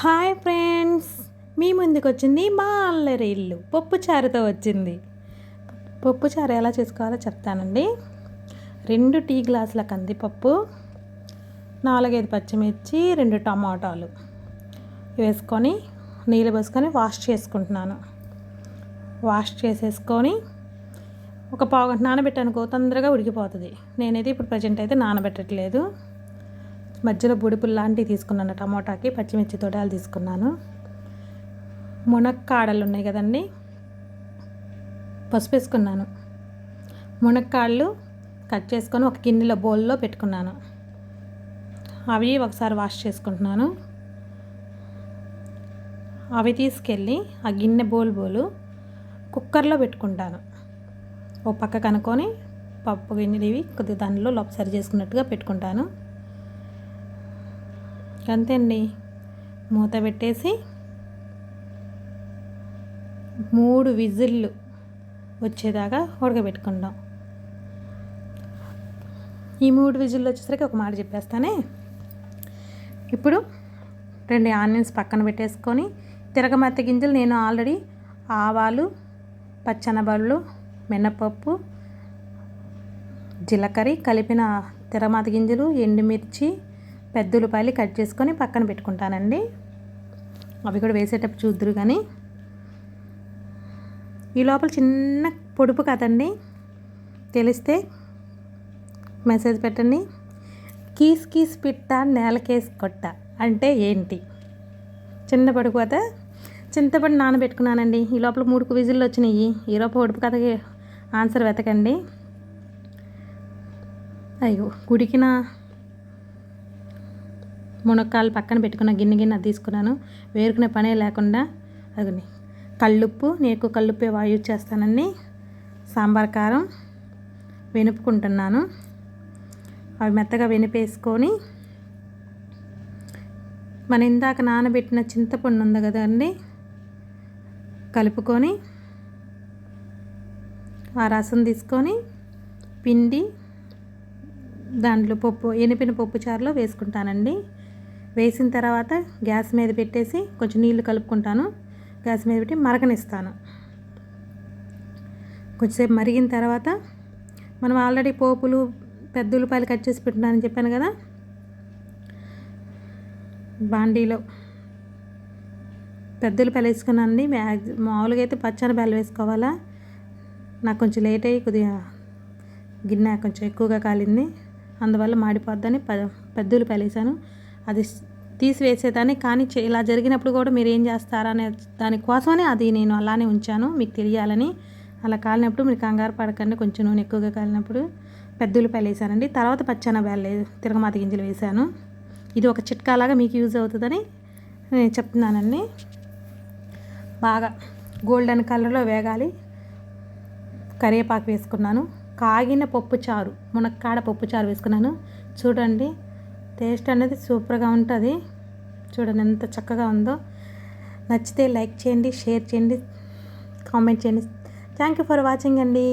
Hi friends మీ ముందుకు వచ్చింది మా అల్లరి ఇల్లు. పప్పుచారుతో వచ్చింది. పప్పుచారు ఎలా చేసుకోవాలో చెప్తానండి. రెండు టీ గ్లాసుల కందిపప్పు నాలుగైదు పచ్చిమిర్చి రెండు టమాటాలు వేసుకొని నీళ్ళు పోసుకొని వాష్ చేసుకుంటున్నాను. వాష్ చేసేసుకొని ఒక పావు గంట నానబెట్టానుకో తొందరగా ఉడికిపోతుంది. నేనైతే ఇప్పుడు ప్రజెంట్ అయితే నానబెట్టట్లేదు. మధ్యలో బుడిపులు లాంటివి తీసుకున్నాను టమోటాకి పచ్చిమిర్చి తొడాలు తీసుకున్నాను. మునక్కాడలు ఉన్నాయి కదండి పసుపు వేసుకున్నాను. మునక్కాడలు కట్ చేసుకొని ఒక గిన్నెలో బౌల్లో పెట్టుకున్నాను. అవి ఒకసారి వాష్ చేసుకుంటున్నాను. అవి తీసుకెళ్ళి ఆ గిన్నె బోల్ బోలు కుక్కర్లో పెట్టుకుంటాను. ఓ పక్క కనుక్కొని పప్పు గిన్నెలు ఇవి కొద్దిగా దానిలో లోపు సరి చేసుకున్నట్టుగా పెట్టుకుంటాను. అండి మూత పెట్టేసి మూడు విజిల్లు వచ్చేదాకా ఉడకబెట్టుకుందాం. ఈ మూడు విజిల్లు వచ్చేసరికి ఒక మాట చెప్పేస్తానే. ఇప్పుడు రెండు ఆనియన్స్ పక్కన పెట్టేసుకొని తిరగమత్త గింజలు నేను ఆల్రెడీ ఆవాలు పచ్చనబళ్ళు మినపప్పు జీలకర్ర కలిపిన తిరగమాత గింజలు ఎండుమిర్చి పెద్ద ఉల్లిపాయలు కట్ చేసుకొని పక్కన పెట్టుకుంటానండి. అవి కూడా వేసేటప్పుడు చూద్దరు కానీ ఈ లోపల చిన్న పొడుపు కదండి తెలిస్తే మెసేజ్ పెట్టండి. కీస్ కీస్ పిట్ట నేలకేసి కొట్ట అంటే ఏంటి? చిన్న పొడుపు కథ. చింతపండు నానబెట్టుకున్నానండి. ఈ లోపల మూడు విజిల్లు వచ్చినాయి. ఈ లోపల పొడుపు కథకి ఆన్సర్ వెతకండి. అయ్యో గుడికిన మునక్కాయలు పక్కన పెట్టుకున్న గిన్నె గిన్నె తీసుకున్నాను. వేరుకునే పనే లేకుండా అది కళ్ళుప్పు నేను ఎక్కువ కళ్ళుప్పే యూజ్ చేస్తానండి సాంబార్ కారం వెనుపుకుంటున్నాను. అవి మెత్తగా వెనిపేసుకొని మన ఇందాక నానబెట్టిన చింతపండు ఉంది కదండి కలుపుకొని ఆ రసం తీసుకొని పిండి దాంట్లో పప్పు ఎనిపిన పప్పు చారులో వేసుకుంటానండి. వేసిన తర్వాత గ్యాస్ మీద పెట్టేసి కొంచెం నీళ్ళు కలుపుకుంటాను. గ్యాస్ మీద పెట్టి మరగనిస్తాను. కొంచెంసేపు మరిగిన తర్వాత మనం ఆల్రెడీ పోపులు పెద్ద ఉల్లిపాయలు కట్ చేసి పెట్టినానని చెప్పాను కదా? బాండీలో పెద్ద ఉల్లిపాయలు వేసుకున్నానండి. మామూలుగా అయితే పచ్చని బెల్లం వేసుకోవాలా? నాకు కొంచెం లేట్ అయ్యి కొద్దిగా గిన్నె కొంచెం ఎక్కువగా కాలింది. అందువల్ల మాడిపోద్దని పెద్ద ఉల్లిపాయలు వేసాను. అది తీసివేసేదాన్ని. కానీ ఇలా జరిగినప్పుడు కూడా మీరు ఏం చేస్తారనే దానికోసమనే అది నేను అలానే ఉంచాను. మీకు తెలియాలని. అలా కాలినప్పుడు మీరు కంగారు పడకండి. కొంచెం నూనె ఎక్కువగా కాలినప్పుడు పెద్ద ఉల్లిపాయలు వేసానండి తర్వాత పచ్చన బెల్ల తిరగమాత గింజలు వేసాను ఇది ఒక చిట్కాలాగా మీకు యూజ్ అవుతుందని నేను చెప్తున్నానండి. బాగా గోల్డెన్ కలర్లో వేగాలి. కరివేపాకు వేసుకున్నాను. కాగిన పప్పు చారు మునక్కాడ పప్పు చారు వేసుకున్నాను. చూడండి. టేస్ట్ అనేది సూపర్గా ఉంటుంది. చూడండి ఎంత చక్కగా ఉందో. నచ్చితే లైక్ చేయండి షేర్ చేయండి కామెంట్ చేయండి. థ్యాంక్ యూ ఫర్ వాచింగ్ అండి.